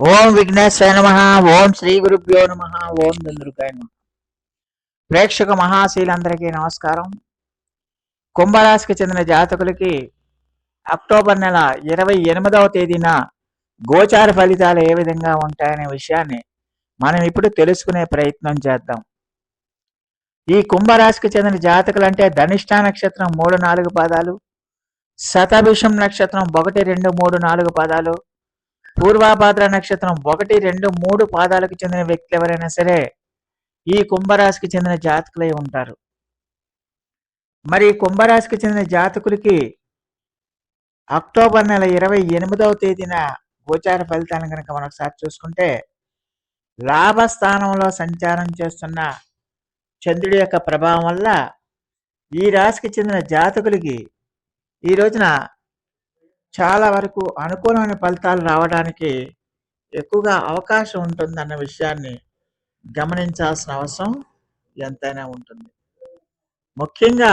ఓం విఘ్నేశ్వర నమ ఓం శ్రీ గురుభ్యో నమ ఓం దుందురుకాయ నమ. ప్రేక్షక మహాశీలందరికీ నమస్కారం. కుంభరాశికి చెందిన జాతకులకి అక్టోబర్ నెల ఇరవై ఎనిమిదవ తేదీన గోచార ఫలితాలు ఏ విధంగా ఉంటాయనే విషయాన్ని మనం ఇప్పుడు తెలుసుకునే ప్రయత్నం చేద్దాం. ఈ కుంభరాశికి చెందిన జాతకులు అంటే ధనిష్ట నక్షత్రం మూడు నాలుగు పాదాలు శతభిషం నక్షత్రం ఒకటి రెండు మూడు నాలుగు పాదాలు పూర్వాభాద్ర నక్షత్రం ఒకటి రెండు మూడు పాదాలకు చెందిన వ్యక్తులు ఎవరైనా సరే ఈ కుంభరాశికి చెందిన జాతకులై ఉంటారు. మరి కుంభరాశికి చెందిన జాతకులకి అక్టోబర్ నెల ఇరవై ఎనిమిదవ తేదీన గోచార ఫలితాలను కనుక మనం చూసుకుంటే లాభస్థానంలో సంచారం చేస్తున్న చంద్రుడి యొక్క ప్రభావం వల్ల ఈ రాశికి చెందిన జాతకులకి ఈ రోజున చాలా వరకు అనుకూలమైన ఫలితాలు రావడానికి ఎక్కువగా అవకాశం ఉంటుందన్న విషయాన్ని గమనించాల్సిన అవసరం ఎంతైనా ఉంటుంది. ముఖ్యంగా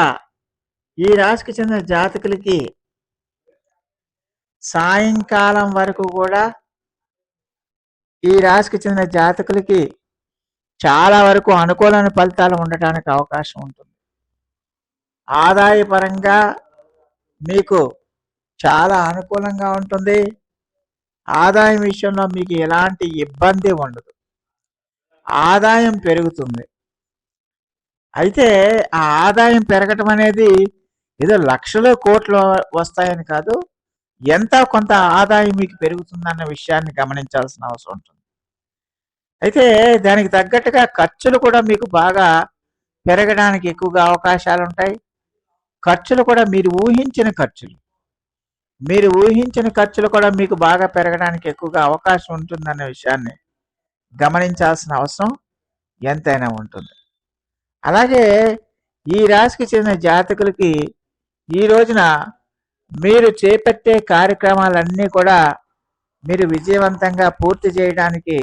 ఈ రాశికి చెందిన జాతకులకి సాయంకాలం వరకు కూడా ఈ రాశికి చెందిన జాతకులకి చాలా వరకు అనుకూలమైన ఫలితాలు ఉండటానికి అవకాశం ఉంటుంది. ఆదాయపరంగా మీకు చాలా అనుకూలంగా ఉంటుంది. ఆదాయం విషయంలో మీకు ఎలాంటి ఇబ్బంది ఉండదు. ఆదాయం పెరుగుతుంది. అయితే ఆ ఆదాయం పెరగటం అనేది ఏదో లక్షలు కోట్లు వస్తాయని కాదు ఎంత కొంత ఆదాయం మీకు పెరుగుతుందన్న విషయాన్ని గమనించాల్సిన అవసరం ఉంటుంది. అయితే దానికి తగ్గట్టుగా ఖర్చులు కూడా మీకు బాగా పెరగడానికి ఎక్కువగా అవకాశాలు ఉంటాయి ఖర్చులు కూడా మీరు ఊహించిన ఖర్చులు. మీరు ఊహించిన ఖర్చులు కూడా మీకు బాగా పెరగడానికి ఎక్కువగా అవకాశం ఉంటుందన్న విషయాన్ని గమనించాల్సిన అవసరం ఎంతైనా ఉంటుంది. అలాగే ఈ రాశికి చెందిన జాతకులకి ఈ రోజున మీరు చేపట్టే కార్యక్రమాలన్నీ కూడా మీరు విజయవంతంగా పూర్తి చేయడానికి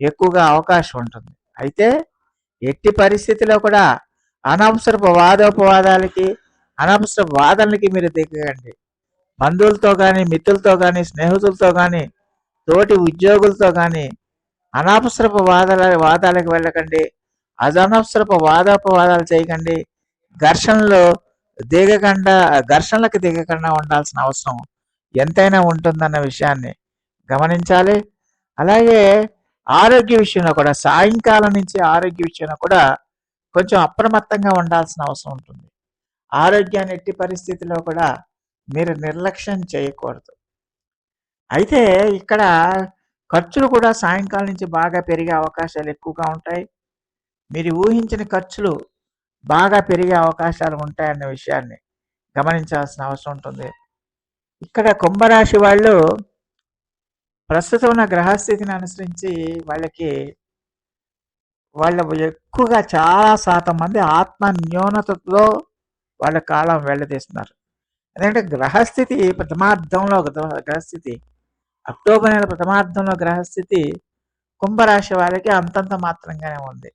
ఎక్కువగా అవకాశం ఉంటుంది. అయితే ఎట్టి పరిస్థితిలో కూడా అనవసరపు వాదోపవాదాలకి అనవసర వాదనలకి మీరు దిగకండి. బంధువులతో కానీ మిత్రులతో కానీ స్నేహితులతో కానీ తోటి ఉద్యోగులతో కానీ అనవసరపు వాదాల వాదాలకు వెళ్ళకండి. అదనవసరపు వాదోపవాదాలు చేయకండి. ఘర్షణలు దిగకుండా ఘర్షణలకు దిగకుండా ఉండాల్సిన అవసరం ఎంతైనా ఉంటుందన్న విషయాన్ని గమనించాలి. అలాగే ఆరోగ్య విషయంలో కూడా సాయంకాలం నుంచి ఆరోగ్య విషయంలో కూడా కొంచెం అప్రమత్తంగా ఉండాల్సిన అవసరం ఉంటుంది. ఆరోగ్యాన్ని ఎట్టి పరిస్థితిలో కూడా మీరు నిర్లక్ష్యం చేయకూడదు. అయితే ఇక్కడ ఖర్చులు కూడా సాయంకాలం నుంచి బాగా పెరిగే అవకాశాలు ఎక్కువగా ఉంటాయి. మీరు ఊహించిన ఖర్చులు బాగా పెరిగే అవకాశాలు ఉంటాయన్న విషయాన్ని గమనించాల్సిన అవసరం ఉంటుంది. ఇక్కడ కుంభరాశి వాళ్ళు ప్రస్తుతం ఉన్న గ్రహస్థితిని అనుసరించి వాళ్ళకి వాళ్ళ ఎక్కువగా చాలా శాతం మంది ఆత్మ న్యూనతతో వాళ్ళ కాలం వెళ్ళదీస్తున్నారు. ఎందుకంటే గ్రహస్థితి ప్రథమార్థంలో గ్రహస్థితి. అక్టోబర్ నెల ప్రథమార్థంలో గ్రహస్థితి కుంభరాశి వాళ్ళకి అంతంత మాత్రంగానే ఉంది.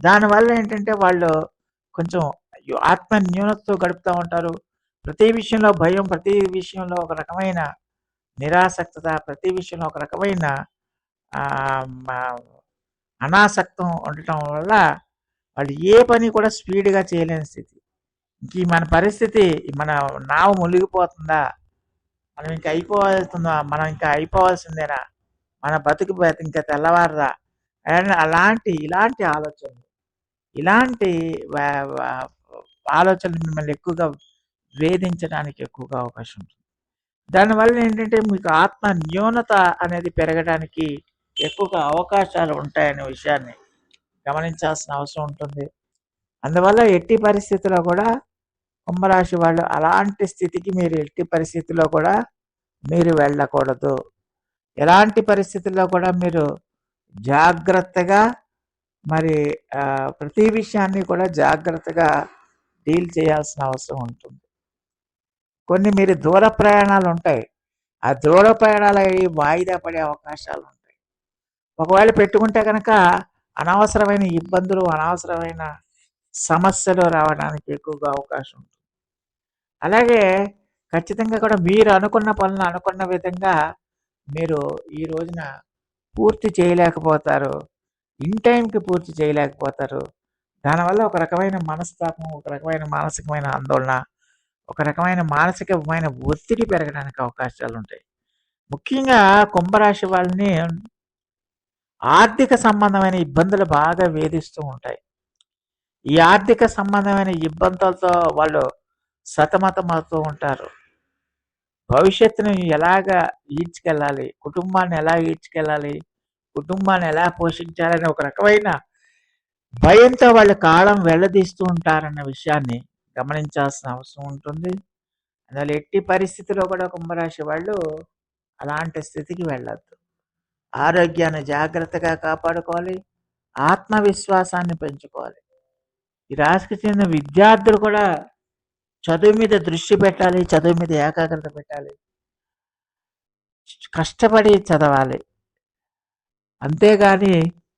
దానివల్ల ఏంటంటే వాళ్ళు కొంచెం అయ్యో, ఆత్మ న్యూనతతో గడుపుతూ ఉంటారు. ప్రతి విషయంలో భయం ప్రతి విషయంలో ఒక రకమైన నిరాసక్తత ప్రతి విషయంలో ఒక రకమైన అనాసక్తం ఉండటం వల్ల వాళ్ళు ఏ పని కూడా స్పీడ్గా చేయలేని స్థితి. ఈ మన పరిస్థితి మన నావ మునిగిపోతుందా? మనం ఇంకా అయిపోవాల్సిందా? మనం ఇంకా అయిపోవాల్సిందేనా? మన బతుకు ఇంకా తెల్లవారురా అలాంటి ఇలాంటి ఆలోచనలు. ఇలాంటి ఆలోచనలు మిమ్మల్ని ఎక్కువగా వేధించడానికి ఎక్కువగా అవకాశం ఉంటుంది. దానివల్ల ఏంటంటే మీకు ఆత్మ న్యూనత అనేది పెరగడానికి ఎక్కువగా అవకాశాలు ఉంటాయనే విషయాన్ని గమనించాల్సిన అవసరం ఉంటుంది. అందువల్ల ఎట్టి పరిస్థితుల్లో కూడా కుంభరాశి వాళ్ళు అలాంటి స్థితికి మీరు ఎట్టి పరిస్థితిలో కూడా మీరు వెళ్ళకూడదు. ఎలాంటి పరిస్థితుల్లో కూడా మీరు జాగ్రత్తగా మరి ప్రతి విషయాన్ని కూడా జాగ్రత్తగా డీల్ చేయాల్సిన అవసరం ఉంటుంది. కొన్ని మీరు దూర ప్రయాణాలు ఉంటాయి. ఆ దూర ప్రయాణాలు అవి వాయిదా పడే అవకాశాలు ఉంటాయి. ఒకవేళ పెట్టుకుంటే కనుక అనవసరమైన ఇబ్బందులు అనవసరమైన సమస్యలు రావడానికి ఎక్కువగా అవకాశం ఉంటుంది. అలాగే ఖచ్చితంగా కూడా మీరు అనుకున్న పనులు అనుకున్న విధంగా మీరు ఈ రోజున పూర్తి చేయలేకపోతారు. ఇన్ టైంకి పూర్తి చేయలేకపోతారు. దానివల్ల ఒక రకమైన మనస్తాపం ఒక రకమైన మానసికమైన ఆందోళన ఒక రకమైన మానసికమైన ఒత్తిడి పెరగడానికి అవకాశాలు ఉంటాయి. ముఖ్యంగా కుంభరాశి వాళ్ళని ఆర్థిక సంబంధమైన ఇబ్బందులు బాగా వేధిస్తూ ఉంటాయి. ఈ ఆర్థిక సంబంధమైన ఇబ్బందులతో వాళ్ళు సతమతమవుతూ ఉంటారు. భవిష్యత్తును ఎలాగా ఈడ్చుకెళ్ళాలి? కుటుంబాన్ని ఎలా ఈడ్చుకెళ్ళాలి? కుటుంబాన్ని ఎలా పోషించాలని ఒక రకమైన భయంతో వాళ్ళ కాలం వెళ్ళదీస్తూ ఉంటారన్న విషయాన్ని గమనించాల్సిన అవసరం ఉంటుంది. అందువల్ల ఎట్టి పరిస్థితిలో కూడా కుంభరాశి వాళ్ళు అలాంటి స్థితికి వెళ్ళద్దు. ఆరోగ్యాన్ని జాగ్రత్తగా కాపాడుకోవాలి. ఆత్మవిశ్వాసాన్ని పెంచుకోవాలి. ఈ రాశికి చెందిన విద్యార్థులు కూడా చదువు మీద దృష్టి పెట్టాలి చదువు మీద ఏకాగ్రత పెట్టాలి. కష్టపడి చదవాలి. అంతేగాని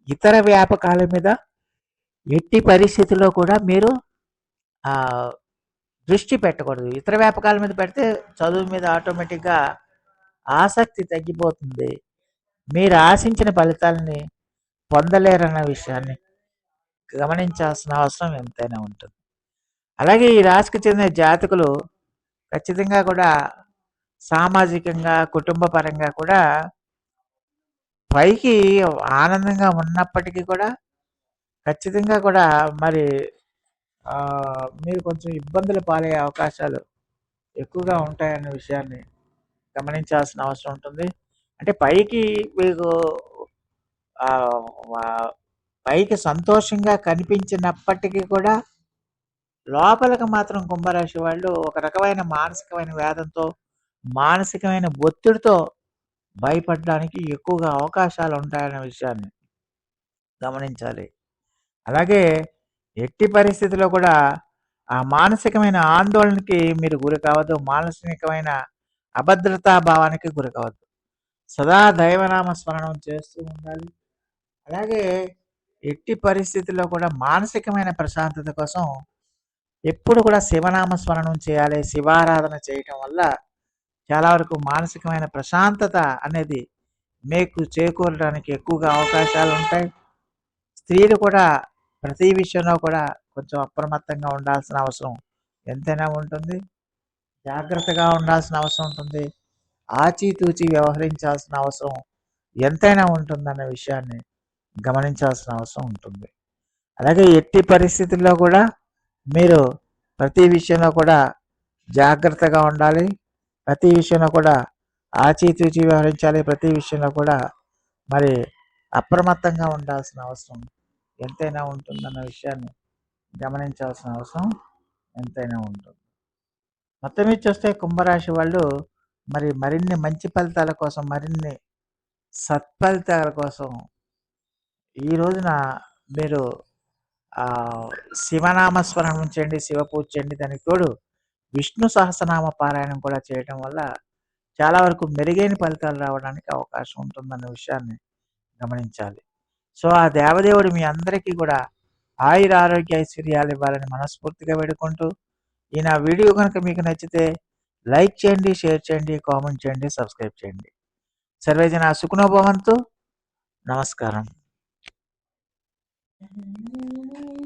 ఇతర వ్యాపకాల మీద ఎట్టి పరిస్థితుల్లో కూడా మీరు దృష్టి పెట్టకూడదు. ఇతర వ్యాపకాల మీద పెడితే చదువు మీద ఆటోమేటిక్గా ఆసక్తి తగ్గిపోతుంది. మీరు ఆశించిన ఫలితాలని పొందలేరన్న విషయాన్ని గమనించాల్సిన అవసరం ఎంతైనా ఉంటుంది. అలాగే ఈ రాశికి చెందిన జాతకులు ఖచ్చితంగా కూడా సామాజికంగా కుటుంబ పరంగా కూడా పైకి ఆనందంగా ఉన్నప్పటికీ కూడా ఖచ్చితంగా కూడా మరి మీరు కొంచెం ఇబ్బందులు పాలయ్యే అవకాశాలు ఎక్కువగా ఉంటాయన్న విషయాన్ని గమనించాల్సిన అవసరం ఉంటుంది. అంటే పైకి మీకు పైకి సంతోషంగా కనిపించినప్పటికీ కూడా లోపలికి మాత్రం కుంభరాశి వాళ్ళు ఒక రకమైన మానసికమైన వేదంతో మానసికమైన ఒత్తిడితో భయపడడానికి ఎక్కువగా అవకాశాలు ఉంటాయనే విషయాన్ని గమనించాలి. అలాగే ఎట్టి పరిస్థితిలో కూడా ఆ మానసికమైన ఆందోళనకి మీరు గురి కావద్దు మానసికమైన అభద్రతా భావానికి గురి కావద్దు. సదా దైవనామ స్మరణం చేస్తూ ఉండాలి. అలాగే ఎట్టి పరిస్థితుల్లో కూడా మానసికమైన ప్రశాంతత కోసం ఎప్పుడు కూడా శివనామ స్మరణం చేయాలి శివారాధన చేయటం వల్ల చాలా వరకు మానసికమైన ప్రశాంతత అనేది మీకు చేకూరడానికి ఎక్కువగా అవకాశాలు ఉంటాయి. స్త్రీలు కూడా ప్రతి విషయంలో కూడా కొంచెం అప్రమత్తంగా ఉండాల్సిన అవసరం ఎంతైనా ఉంటుంది. జాగ్రత్తగా ఉండాల్సిన అవసరం ఉంటుంది. ఆచితూచి వ్యవహరించాల్సిన అవసరం ఎంతైనా ఉంటుందన్న విషయాన్ని గమనించాల్సిన అవసరం ఉంటుంది. అలాగే ఎట్టి పరిస్థితుల్లో కూడా మీరు ప్రతి విషయంలో కూడా జాగ్రత్తగా ఉండాలి. ప్రతి విషయంలో కూడా ఆచితూచి వ్యవహరించాలి. ప్రతి విషయంలో కూడా మరి అప్రమత్తంగా ఉండాల్సిన అవసరం ఎంతైనా ఉంటుందన్న విషయాన్ని గమనించాల్సిన అవసరం ఎంతైనా ఉంటుంది. మొత్తం మీద చూస్తే కుంభరాశి వాళ్ళు మరి మరిన్ని మంచి ఫలితాల కోసం మరిన్ని సత్ఫలితాల కోసం ఈ రోజున మీరు శివనామస్మరణం చేయండి శివ పూజ చేయండి దానికి తోడు విష్ణు సహస్రనామ పారాయణం కూడా చేయడం వల్ల చాలా వరకు మెరుగైన ఫలితాలు రావడానికి అవకాశం ఉంటుందన్న విషయాన్ని గమనించాలి. సో ఆ దేవదేవుడు మీ అందరికీ కూడా ఆయుర ఆరోగ్య ఐశ్వర్యాలు ఇవ్వాలని మనస్ఫూర్తిగా వేడుకుంటూ ఈ నా వీడియో కనుక మీకు నచ్చితే లైక్ చేయండి షేర్ చేయండి కామెంట్ చేయండి సబ్స్క్రైబ్ చేయండి. సర్వేజన సుఖనోభవంతు. నమస్కారం. うん。